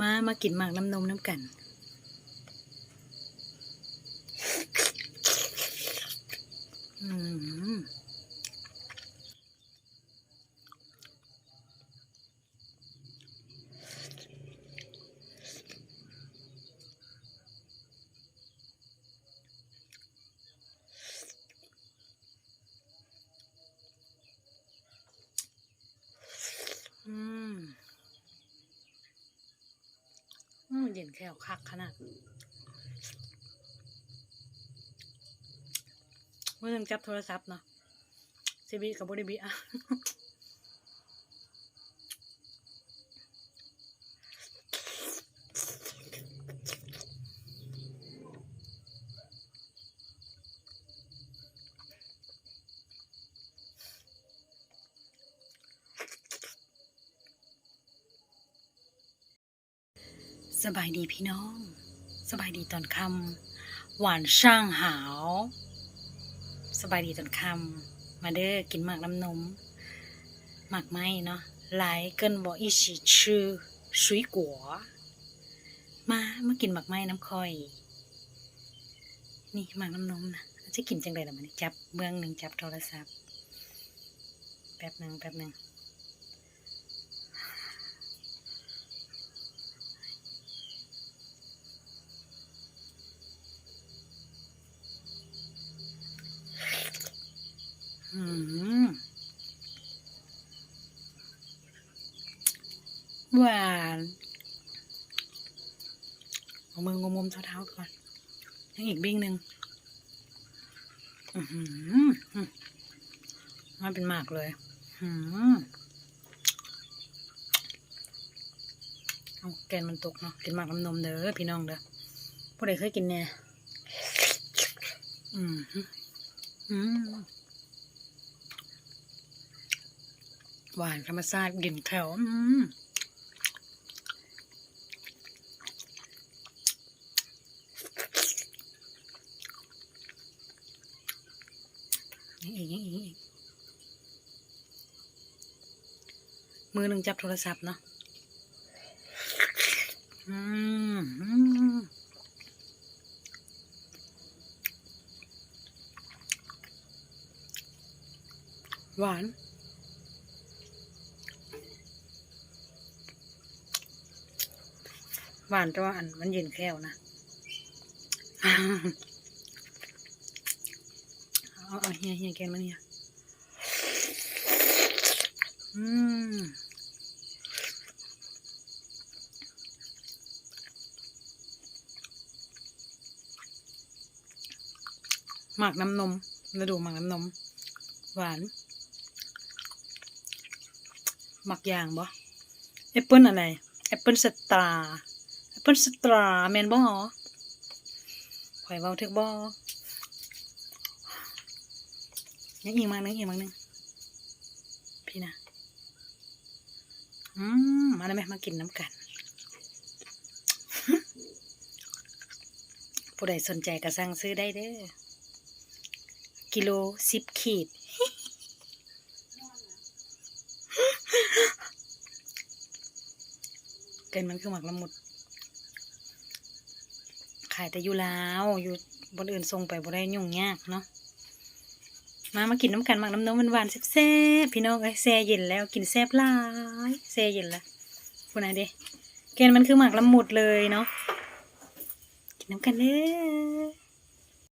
มามากินหมากน้ำนมน้ำกันอืมอืม มันเย็นแค่คักขนาดเมื่อนึงจับโทรศัพท์เนาะซีบีกับบริบีอะ สบายดีพี่น้อง สบายดีตอนคำหวานช่างหาว สบายดีตอนคำมาเด้อกินหมากน้ำนมหมากไม้เนาะหลายเกินบอกอิชิชื่อชุยกัวมาเมื่อกินหมากไม้น้ำคอย นี่หมากน้ำนมนะจะกินจังไรล่ะมันจับเบื้องหนึ่งจับโทรศัพท์แป๊บหนึ่งแป๊บหนึ่ง หวานเอามืองมๆเท้าๆก่อนยังอีกบิ้งหนึ่งมมันเป็นหมากเลยเอาแกนมันตกเนาะกินหมากน้ำนมเด้อพี่น้องเด้อผู้ใดเคยกินเนี่ยอืมอืม หวานธรรมชาติกลิ่นแถวนี่อีกนี่อีกมือหนึ่งจับโทรศัพท์เนาะอืมหวาน หวานแต่ว่าอันมันเย็นแค่วนะเอาเอาเฮียเฮียแกนมาเนี่ยอืมหมักน้ำนมฤดูหมักน้ำนม หวาน หมักยางบ่แอปเปิ้ลอะไรแอปเปิ้ลสตาแอป เปิ้ลสตราแมนบ่หรอข่อยเว้าถึกบ่ยังอีกมาหนึงอีกมาหนึงพี่นะอืมมาแล้วแม่มากินน้ำกัน ผู้ใดสนใจก็สั่งซื้อได้เด้อ กิโลสิบขีด เกินมันคือหมักละมุดายแต่อยู่ลาวอยู่บนอื่นส่งไปบ่ได้ยุ่งยากเนาะมามากินน้ำกันหมักน้ำนมหวานๆแซ่บๆพี่น้องเอ้ยแซ่เย็นแล้วกินแซ่บหลายแซ่เย็นละคุณนายเด้แกนมันคือหมักละมุดเลยเนาะกินน้ำกันเลย